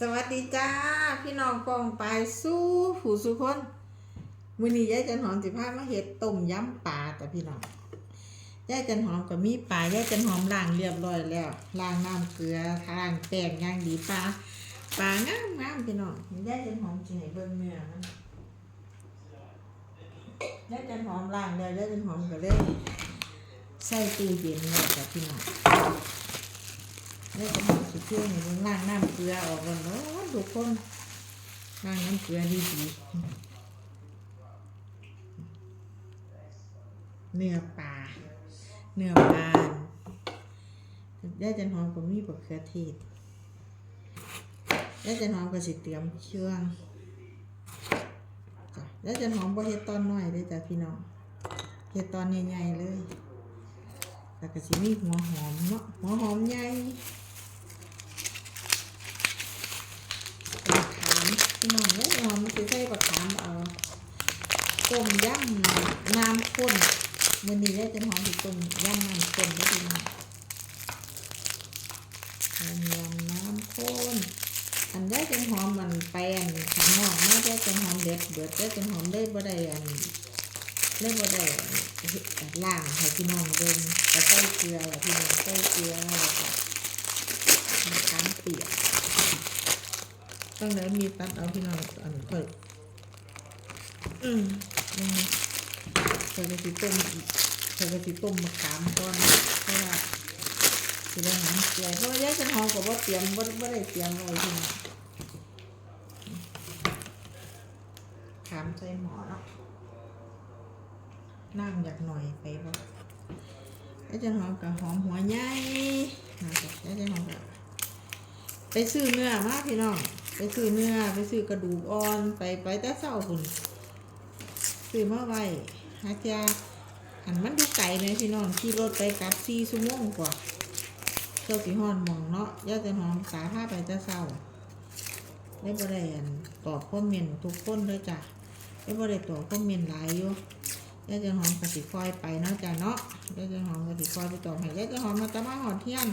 สวัสดีจ้า พี่น้องกองปลายสู้ผู้สุคนมือนี้ยายจันหอมสิพามาเฮ็ดต้มยำปลาแต่พี่น้องยายจันหอมก็มีปลายายจันหอมล้างเรียบร้อยแล้วล้างน้ำเกลือล้างแป้งย่างดีปลาปลางามงามพี่น้องยายจันหอมสิให้เบิ่งเนื้อมันยายจันหอมล้างแล้วยายจันหอมก็เลยใส่ตู้เย็นแล้วจ้ะพี่น้อง แล้ก็มาสุดเที่ยงนี่มันล้างน้ำเกลือออกก่อนเนาะทุกคนล้างน้ำเกลือดีดีเนื้อปลาเนื้อปลาได้จันหอมก็มีบักเขือเทศได้จันหอมก็สิเตรียมเครื่องจ้ะได้จันหอมบ่เฮ็ดตอนน้อยเด้จ้ะพี่น้องเฮ็ดตอนใหญ่ๆเลยแล้วก็สิมีหัวหอมเนาะหัวหอมใหญ่ บักขาม พี่น้องเอ้ยหอมมันสิใส่บักขามเอาต้มยำน้ำข้นมื้อนี้ได้จะหอมสิต้มยำน้ำข้นได้อพี่น้องต้มยำน้ำข้นอันได้จังหอมมันไปอันข้างนอกมาได้จังหอมเด็ดเดือดได้จังหอมได้บ่ได้อันได้บ่ได้ล้างให้พี่น้องเบิ่งก็ใส่เกลือพี่น้องใส่เกลือแล้วก็มะขามเปียก ตั้งแต่มีตัดเอาพี่น้องอันค่อยอืมนี่ใส่กระติต้มใส่กระติต้มมะขามก่อนเพราะว่าสิได้หอมเกลือเพราะว่าแยกจันหอมกับว่าเตรียมบ่บ่ได้เตรียมไว้พี่น้องขามใส่หมอเนาะนั่งอยากหน่อยไปบ่แยกจันหอมกับหอมหัวใหญ่นะจ๊ะแยกจันหอมกับไปซื้อเนื้อมาพี่น้อง ไปซื้อเนื้อไปซื้อกระดูกอ่อนไปไปแต่เศร้าคุณซื้อมาไว้หาเจ้าอันมันดูไก่เลยพี่น้องขี่รถไปกับสี่ชั่วโมงกว่าเจ้าสีหอนมองเนาะย่าจะหอมสาผ้าไปแต่เศร้าได้บ่ได้อันตอบคอมเมนทุกคนเลยจ้ะได้บ่ได้ตอบคอมเมนหลายอยู่ย่าจะหอมกะสิคอยไปเนาะจ้ะเนาะย่าจะหอมกะสิคอยไปตอบให้ย่าจะหอมมาตะมาหอดเที่ยง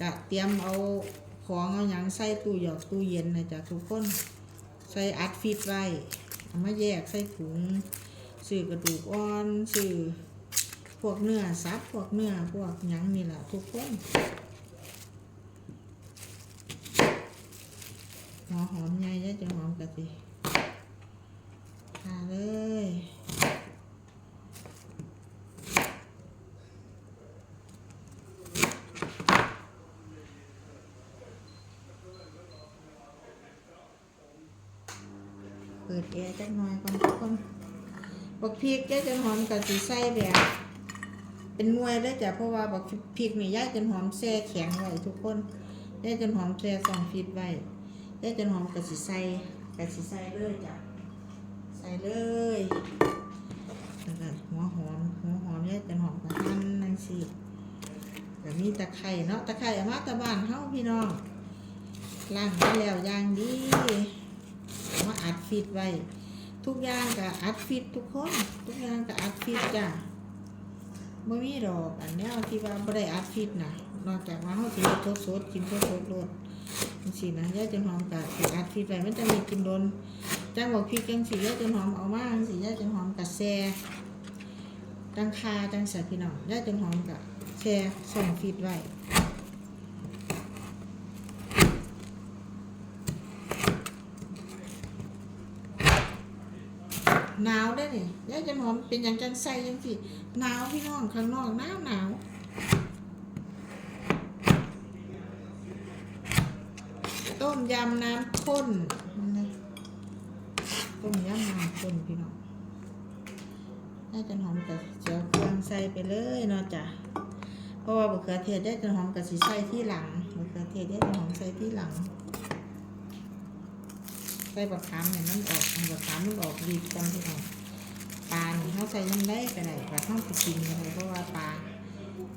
กะเตรียมเอา ของเอาหยังใส่ตู้หยอกตู้เย็นนะจ๊ะทุกคนใส่อัดฟิตไว้เอามาแยกใส่ถุงซื้อกระดูกอ่อนซื้อพวกเนื้อสับพวกเนื้อพวกหยังนี่แหละทุกคนหัวหอมใหญ่จะหอมกะสิทาเลย ปิดแอร์จักหน่อยก่อนทุกคนบักพริกย่าจันหอมกับสีใส่แบบ เป็นหน่วยเลยจ้ะเพราะว่าบักพริกนี่ย่าจันหอมแช่แข็งไว้ทุกคนย่าจันหอมแช่สองฟิตไว้ย่าจันหอมกับสีใส่กับสีใส่เลยจ้ะใส่เลยแล้วก็หัวหอมหัวหอมย่าจันหอมกับหั่นนั่นสิแบบมีตะไคร่เนาะตะไคร่อามาตะบ้านเฮาพี่น้องล้างมาแล้วอย่างดี อัดฟิตไว้ ทุกอย่างก็อัดฟิตทุกคน ทุกอย่างก็อัดฟิตจ้ะไม่มีดอกอันนี้ที่ว่าไม่ได้อัดฟิตนะนอกจากว่าเขาสิสดสดกินสดสดโลดจังสีนะย่าจันหอมกับอัดฟิตไว้มันจะมีกินโดนจังบอกพี่จังสีย่าจันหอมเอามาจังสีย่าจันหอมกับแซ่จังคาจังเสียพี่น้องย่าจันหอมกับแซ่ส่งฟิตไว้ หนาวได้เนี่ยยายจันหอมเป็นอย่างจังใส่ยังสิหนาวพี่น้องข้างนอกหนาวหนาวต้มยำน้ำข้นนะต้มยำน้ำข้นพี่น้องยายจันหอมกับเจียวเครื่องใส่ไปเลยเนาะจ้ะเพราะว่าบะเขือเทศยายจันหอมกับสีใส่ที่หลังบะเขือเทศยายจันหอมใส่ที่หลัง ใส่บักขามเนี่ยมันออกบักขามมันออกดีจังที่เราปลานี่เขาใส่ยังได้ก็ได้ปลาท่องไปกินเลยเพราะว่าปลา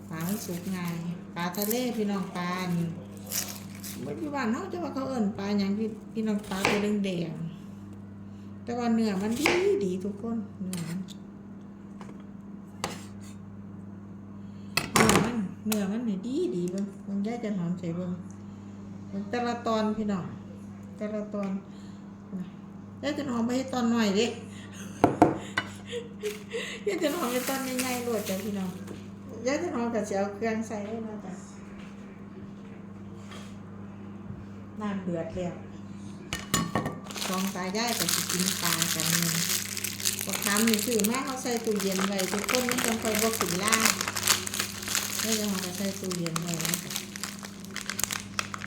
ปลามันสุกง่ายปลาทะเลพี่น้องปลานี่ปัจจุบันเขาจะว่าเขาเอิ้นปลาอย่างพี่พี่น้องปลาตัวแดงๆแต่ว่าเนื้อมันดีดีทุกคนเนื้อมันเนื้อมันเนื้อมันเนี่ยดีดีเบิ่งมันได้จะหอมใส่เบิ่งมันแต่ละตอนพี่น้องแต่ละตอน ยายจะนอนไปให้ตอนหน่อยดิยายจะนอนไปตอนใหญ่ๆโลดจ้ะพี่น้องยายจะนอนกับเสียวเครื่องใส่ได้วยนะจ๊ะน้ำเดือดแล้วสองตายายกับกินปลากันนี่บักคำนี่คือมาเขาใส่ตู้เย็นไว้ทุกคนไม่ต้องคอยบอกถึงล่าไม่จะมาใส่ตู้เย็นไว้นะจ๊ะ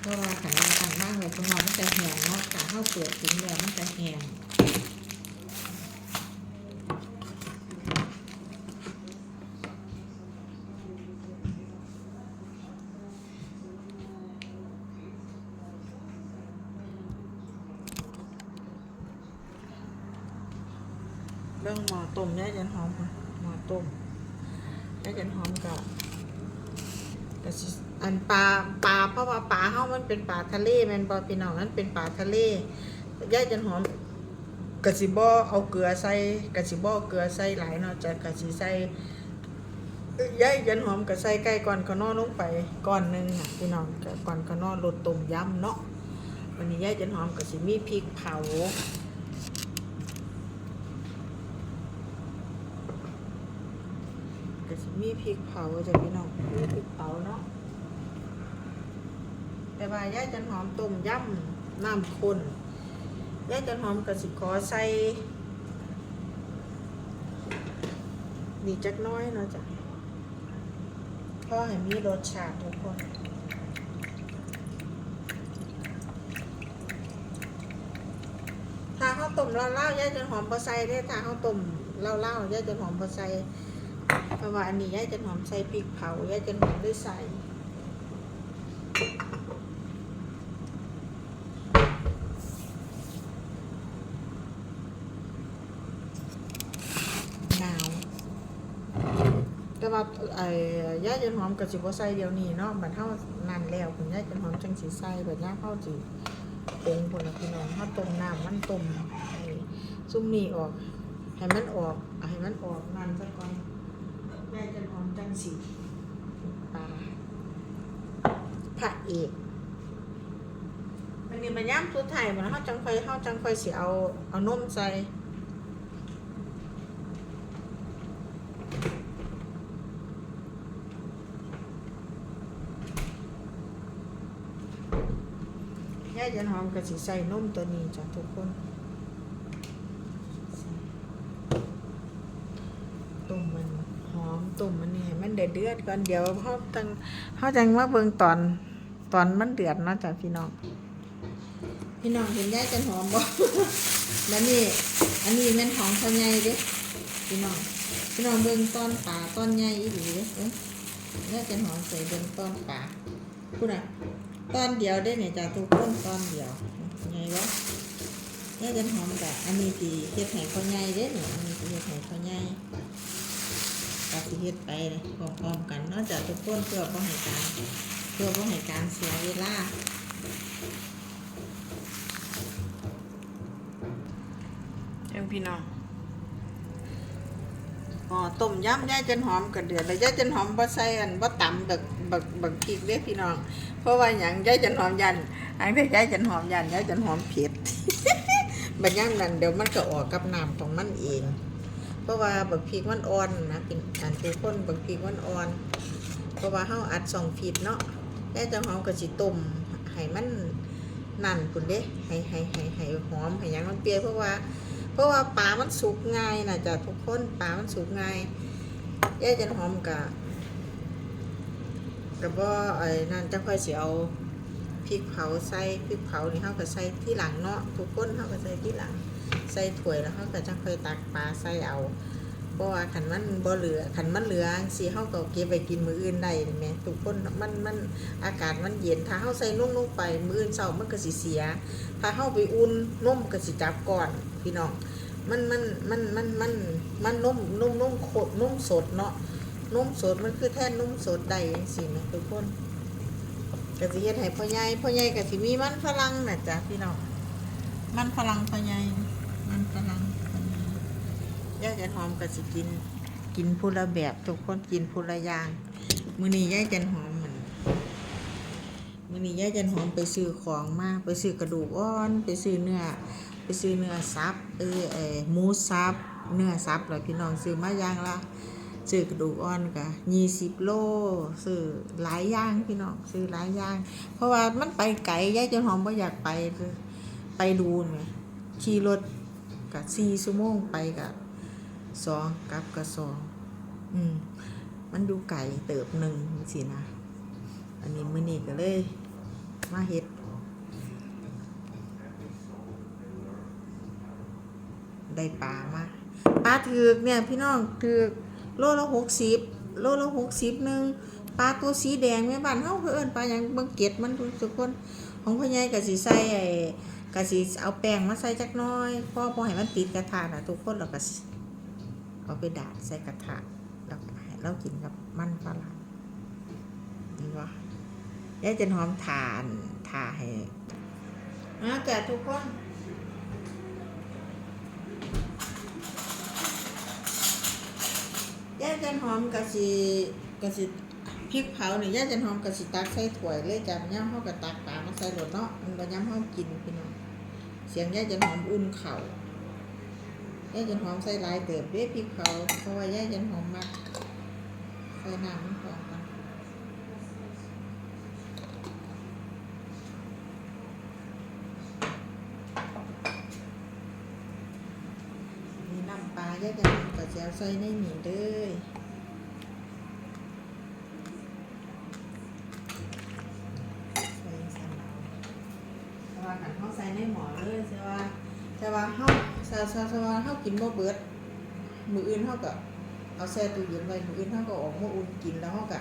เพราะว่าขันเราขันมากเลยข้างนอกมันจะแห้ง เนาะขาเข้าเปิดถึงแล้วมันจะแห้งเรื่องหมอต้มย่าจันหอมค่ะหมอต้มย่าจันหอมกับก็สิ อันปลาปลาเพราะว่าปลาเฮามันเป็นปลาทะเลแม่นบ่พี่น้องมันเป็นปลาทะเลยายจันหอมกะสิบ่เอาเกลือใส่กะสิบ่เอเกลือใส่หลายเนาะจะกะสิใส่ยายจันหอมก็ใส่ไก่ก่อนขนอลงไปก้อนหนึงน่ะพี่น้องก็ก่อนขนอรสต้มยำเนาะวันนี้ยายจันหอมก็สิมีพริกเผาก็สิมีพริกเผาจะพี่น้องมีพริกเผาเนาะ แต่ว่ายาจันหอมต้มยำน้ำข้นย่าจันหอมกสิขอใส่นี่จักน้อยเนาะจ้ะพราะให้มีรสชาติทุกคนถ้าเขาต้มเล่าๆยาจันหอมพอใส่ได้ถ้าเขาต้มเล่าๆยาจันหอมพอใส่เพราะว่าอันนี้ยาจันหอมใส่พริกเผาย่าจันหอมได้ใส่ หนาว แต่ว่า ไอ้ย่าจันหอมกับสิบใส่เดียวนี้เนาะบัดเฮานานแล้วคุณย่าจันหอมจังสิใส่บัดย่าเฮาสิปรุงบนน่ะพี่น้องเฮาต้มน้ำมันต้มให้ซุ่มนี้ออกให้มันออกให้มันออกนานซะก่อนย่าจันหอมจังสิปลาพระเอกอันนี้มันย่ำสุดท้ายมันเฮาจังค่อยเฮาจังค่อยสิเอาเอานมใส่ ยันหอมก็สิใส่นมตัวนี้จ้ะทุกคนต้มมันหอมต้มมันนี่มันเดือดเดือดก่อนเดี๋ยวเขาจังเขาจังมาเบิ่งตอนตอนมันเดือดนะจ้ะพี่น้อง พี่น้องเห็นย่าจันหอมบ่แล้วนี่อันนี้ม่นของเขาใหญ่เด้พี่น้องพี่น้องเบิ่งตอนป่าตอนใหญ่อีหลีเด้เอ้ยย่าจันหอมใส่เบิ่งตอนป่าพูดอะ ตอนเดียวได้เนี่ยจ้ะทุกคนตอนเดียวไงวะเนี่ยจันหอมกะอันนี้สีเฮ็ดให้เขาใหญ่เด้เนี่ยอันนี้สีเฮ็ดให้เขาใหญ่กะสิเฮ็ดไปเลยพร้อมๆกันเนอกจากทุกคนเพื่อบ่ให้การเพื่อบ่ให้การเสียเวลาเอ็งพี่น้องอ๋อต้มยำย่าจันหอมกระเดือดแล้วย่าจันหอมบ่ใส่อันบ่ตำบัก บักบักพริกเด้พี่น้อง เพราะว่าอย่างยายจันหอมยันอันที่ยายจันหอมยันยายจันหอมเผ็ดบัดย่างนั้นเดี๋ยวมันก็ออกกับน้ำของมันเอง เพราะว่าบักพริกมันอ่อนนะเป็นอันทุกคนบักพริกมันอ่อน เพราะว่าเฮาอัดสองฟีดเนาะยายจันหอมก็สิต้มให้มันนั่นพุ่นเด้ให้ให้ให้ให้หอมให้ยังมันเปรี้ยวเพราะว่า เพราะว่าปลามันสุกง่ายนะจ้ะทุกคนปลามันสุกง่ายยาจันหอมกะ ก็บ่ไอ้นั่นจะค่อยสิเอาพริกเผาใส่พริกเผานี่เฮาก็ใส่ที่หลังเนาะทุกคนเฮาก็ใส่ที่หลัง ใส่ถ้วยแล้วเฮาก็จะค่อยตักปลาใส่เอาเพราะว่าคันมันบ่เหลือคันมันเหลือสิเฮาก็เก็บไว้กินมื้ออื่นได้แหมทุกคนมันมันอากาศมันเย็นถ้าเฮาใส่นมลงไปมื้ออื่นเช้ามันก็สิเสีย ถ้าเฮาไปอุ่นนมก็สิจับก่อนพี่น้องมันมันมันมันมันมันนมนมนมโคตรนมสดเนาะ นุ่มสดมันคือแท่นนมสดใดจังซี่นะทุกคนก็สิเฮ็ดให้พ่อใหญ่พ่อใหญ่ก็สิมีมันฝรั่งน่ะจ้ะพี่น้องมันฝรั่งพ่อใหญ่มันฝรั่งพ่อใหญ่ย่าจันหอมก็สิกิน กินผู้ละแบบทุกคนกินผู้ละอย่างมื้อนี้ย่าจันหอมมันมื้อมื่อนี้ยายจันหอมไปซื้อของมาไปซื้อกระดูกอ่อน ไปซื้อเนื้อไปซื้อเนื้อซับเออเอหมูซับเนื้อซับแล้วพี่น้องซื้อมาอย่างละ ซื้อกระดูกอ่อนกะยี่สิบโลซื้อหลายอย่างพี่น้องซื้อหลายอย่าง เพราะว่ามันไปไกลยายจนหอมบ่อยากไปไปดูเนี่ยขี่รถกับสี่ชั่วโมงไปกับสองกับกับสองอืมมันดูไก่เติบหนึ่งสินะ อันนี้มือนี้ก็เลย มาเฮ็ดได้ปลามาปลาถือกเนี่ยพี่น้องถือก โลละหกสิบโลละหกสิบหนึ่งปลาตัวสีแดงแม่บ้านเฮาเพิ่อนปลาหยังเบิ่งเกล็ดมันทุกคนของพ่อใหญ่ก็สิใส่ไอ้ก็สิเอาแป้งมาใส่จักน้อยพ่อพอให้มันติดกระทะนะทุกคนแล้วก็เอาไปดาดใส่กระทะแล้วก็ให้เรากินกับมันฝรั่งนี่วะยายจันหอมทานทาให้อะแกทุกคน จันหอมกะสิกะสิพริกเผาเนี่ยย่าจันหอมกะสิตักใส่ถ้วยเลยจับย่ำห้ากะตักปลามาใส่รถเนาะมันก็ย่ำห้ากินพี่น้องเสียงย่าจันหอมอุ่นเข่าย่าจันหอมใส่ลายเติบด้วยพริกเผาเพราะว่าย่าจันหอมมักใส่น้ำมันพอกันนี่น้ำปลาย่าจั นหอมกะสิเอาใส่ในหนี่เด้อใส่สลัดแต่ว่ากันเขาใส่ในหม้อเลยใช่ว่าแต่ว่าเขาใส่ใส่ใส่ว่าเขากินบ่เบิด มืออื่นเขาก็เอาแช่ตู้เย็นไว้มืออื่นเขาก็ออกมาอุ่นกินแล้วเขาก็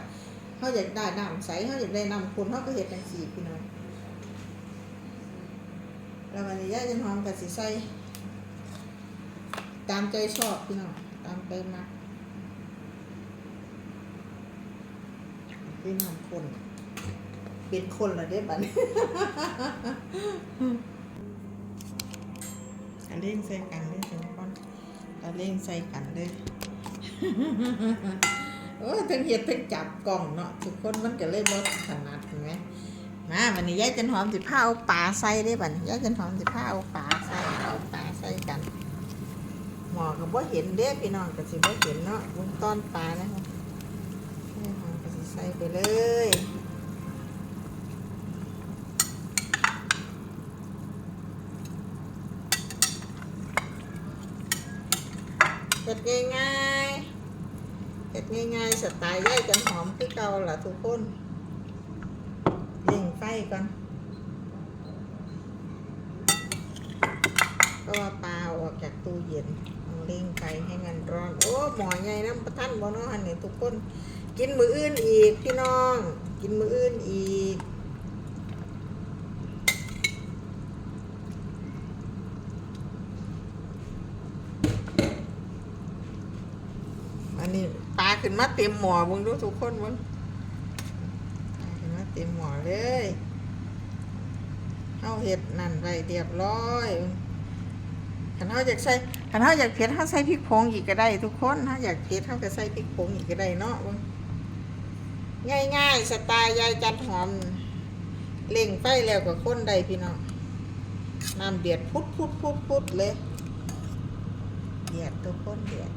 เขาอยากได้น้ำใสเขาอยากได้น้ำข้นเขาก็เฮ็ดจังซี่พี่น้องแล้ววันนี้ย่าจะหอมกับสิใส่ตามใจชอบพี่น้อง ตามใจมักพี่น้ำข้นเป็นคนละได้บัดนี้อันเล่งใส่กันเลยทุกคนอันเล่งใส่กันเลยโอ้ยทั้งเห็ดทั้งจับกล่องเนาะทุกคนมันก็เลยบ่ถนัดเห็นไหมมาวันนี้ยายจันหอมสิผ้าเอาปลาใส่ได้บัดนี้ยายจันหอมสิผ้าเอาปลาใส่เอาปลาใส่กัน หม อก็บ่เห็นเด้พี่น้องก็สิบ่เห็นเนาะวงต้อนปลานะครับยายหอมก็สิใส่ไปเลยเฮ็ดง่ายๆเฮ็ดง่ายๆสไตล์ย่ายจันหอมคือเก่าล่ะทุกคนเร่งไฟก่อนเพราะว่าปลาอาออกจากตู้เย็น ต้งเร่งไฟให้มันร้อน โอ้หมอใหญ่น้ำประทันบ่เนาะอันนี้ทุกคน กินมืออื่นอีกพี่น้อง กินมืออื่นอีกอันนี้ปลาขึ้นมาเต็มหม้อบิ่งดูทุกคนบิ่งปลาขึ้นมาเต็มหม้อเลยเฮาเฮ็ดนั่นไว้เรียบร้อยคันเฮาอยากใส่ คันเฮาอยากเผ็ดเฮาใส่พริกผงอีกก็ได้ ทุกคนถ้าอยากเผ็ดเฮาก็ใส่พริกผงอีกก็ได้เนาะง่ายๆสไตล์ยายจันหอมเล่งไฟแล้วก็คนได้พี่น้องน้ำเดือดพุดพุดพุดพุดเลยเดือดทุกคนเดือด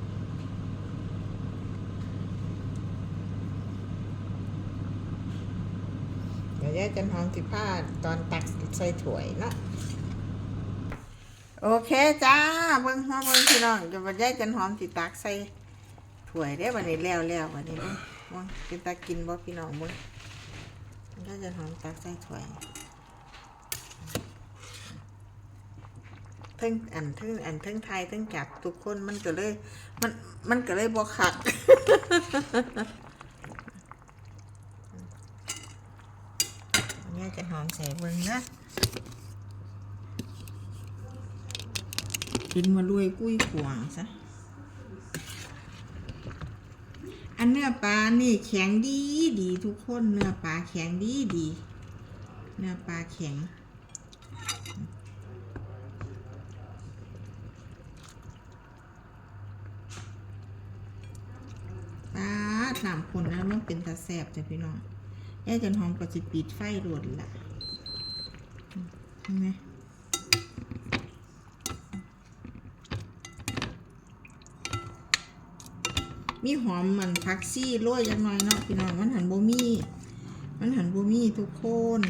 เดี๋ยวยายจันหอมสิผ้าตอนตักใส่ถ้วยเนาะ โอเคจ้าเบิ่งหัวเบิ่งพี่น้องจะมายายจันหอมสิตักใส่ถ้วยได้อบัดนี้แล้วแล้วบัดนี้เบิ่งเบิ่งเป็นตากินบ่พี่น้องเบิ่งยายจันหอมตักใส่ถ้วยทั้งอันทั้งอันทั้งไทยทั้งจับทุกคนมันก็เลย มันมันก็เลยบ่คักเนี่ยจะหอมใส่เบิ้งนะ กินมาลุยกุ้ยขวางซะ อันเนื้อปลานี่แข็งดีดีทุกคนเนื้อปลาแข็งดีดี เนื้อปลาแข็งปลาหนามคนนั้นมันเป็นตาแสบจ้ะพี่น้องย่าจันหอมก็สิปิดไฟรวนละเห็นไหม มีหอมมันพักซี่โรยจังหน่อยเนาะพี่น้องมันหันบ่มีมันหันบ่มีทุกคน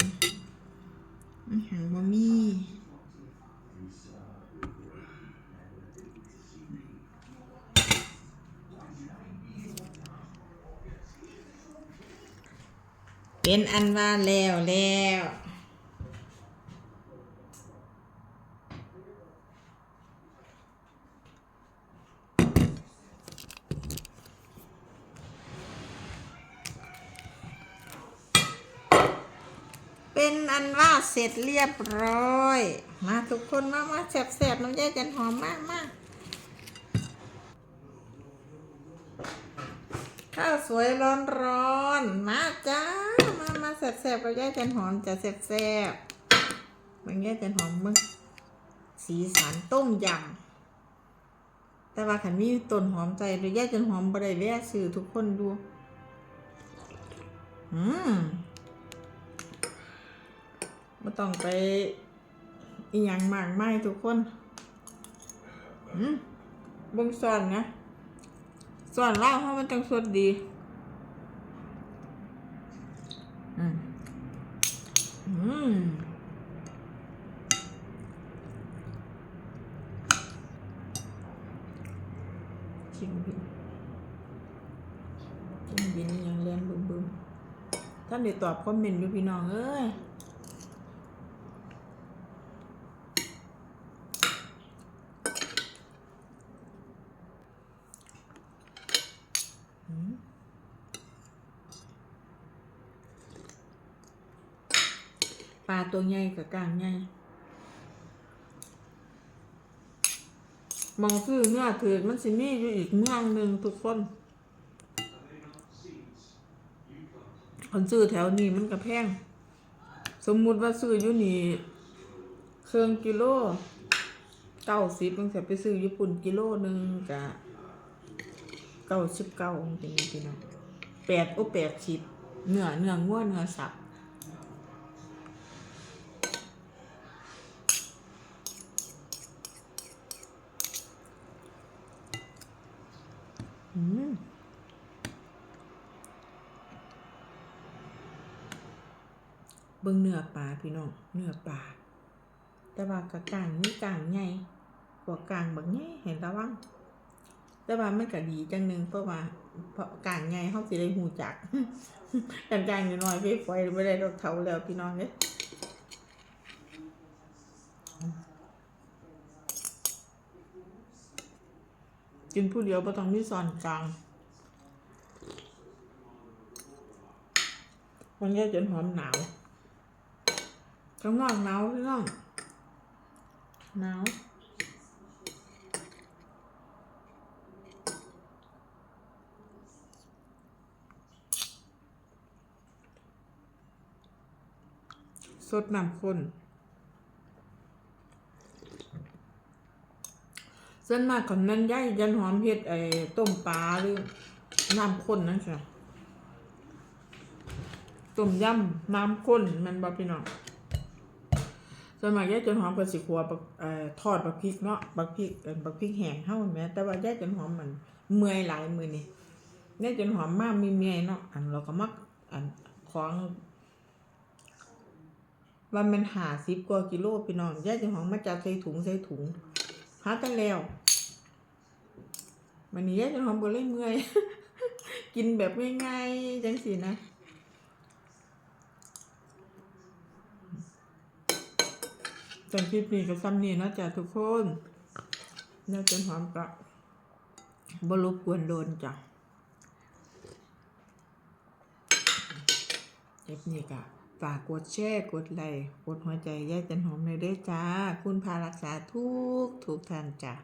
มันหันบ่มีเป็นอันว่าแล้วแล้วเป็นอันว่าเส ร็จเรียบร้อย มาทุกคนมามาแสบๆน้ำแยกกันหอมมากมากข้าวสวยร้อนร้อนๆมาจ้ามามาแสบๆกับแยกกันหอมจะแสบๆมันแยกกันหอมมึงสีสันต้มยำแต่ว่าขันมีต้นหอมใจหรือแยกกันหอมบริเวณสื่อทุกคนดู อืม ไม่ต้องไปอีหยังมากไม่ทุกคนเบิ่งซ่อนนะซ่อนล่างเพราะมันจังสดดีอืมอืมชิงบินชิงบินยังเรียนบึมบึมท่านได้ตอบคอมเมนต์อยู่พี่น้องเอ้ย ตัวใหญ่กับกลางใหญ่มองซื้อเนื้อถือมันสิมีอยู่อีกเมืองหนึ่งทุกคนคนซื้อแถวนี้มันก็แพง สมมุติว่าซื้ออยู่นี่เครื่องกิโลเก้าสิบมันจะไปซื้อญี่ปุ่นกิโลหนึ่งกะเก้าสิบเก้าเป็นยังไงพี่น้องแปดโอแปดสิบเนื้อเนื้อง้วเนื้อสับ เบิ่งเนื้อปลาพี่น้อง เนื้อปลา แต่ว่ากระกางมีกางใหญ่กว่ากางบักใหญ่เห็นตะวังแต่ว่ามันก็ดีจังหนึ่งเพราะว่าเพราะกางใหญ่เฮาสิได้ฮู้จักกลางกลางน้อยไปปล่อยบ่ได้ดอกเฒ่าแล้วพี่น้องเด้ย กินผู้เดียวบ่ต้องมีซ่อนกลางมันก็จนหอมหนาวข้างนอกหนาวพี่น้องหนาวสดน้ำข้น ส่วนมากของนั้นย่ายยันหอมเห็ดไอ้ต้มปลาหรือน้ำข้นนั่นใช่ต้มยำน้ำข้นมันบะพี่น้องสวนมัยแยกจนหอมเปิดสิขัวบักเอ่อทอดบักพริกเนาะบักพริกเอ่อบักพริกแห้งเฮาแหม่แต่ว่าแยกจนหอมมันเมื่อยหลายมือนี่แยกจนหอมมากมีเมียเนาะอันเราก็มักอันของว่ามันหาสิบกว่ากิโลพี่น้องแยกจนหอมมาจับใส่ถุงใส่ถุงาตั้งแล้ววันนี้ยกจนหอมบ่เลยเมื่อย กินแบบง่ายๆจังสินะจนคลิปนี้ก็ซ้ำนี่นาะจ้ะทุกคนน่าจะหอมกะบรบกวนโดนจ้ะคลิปนี้ก็ ฝากกดแชร์กดไลค์กดหัวใจแยกจันหอมเลยเด้อจ้า คุณพารักษาทุกทุกท่านจ้า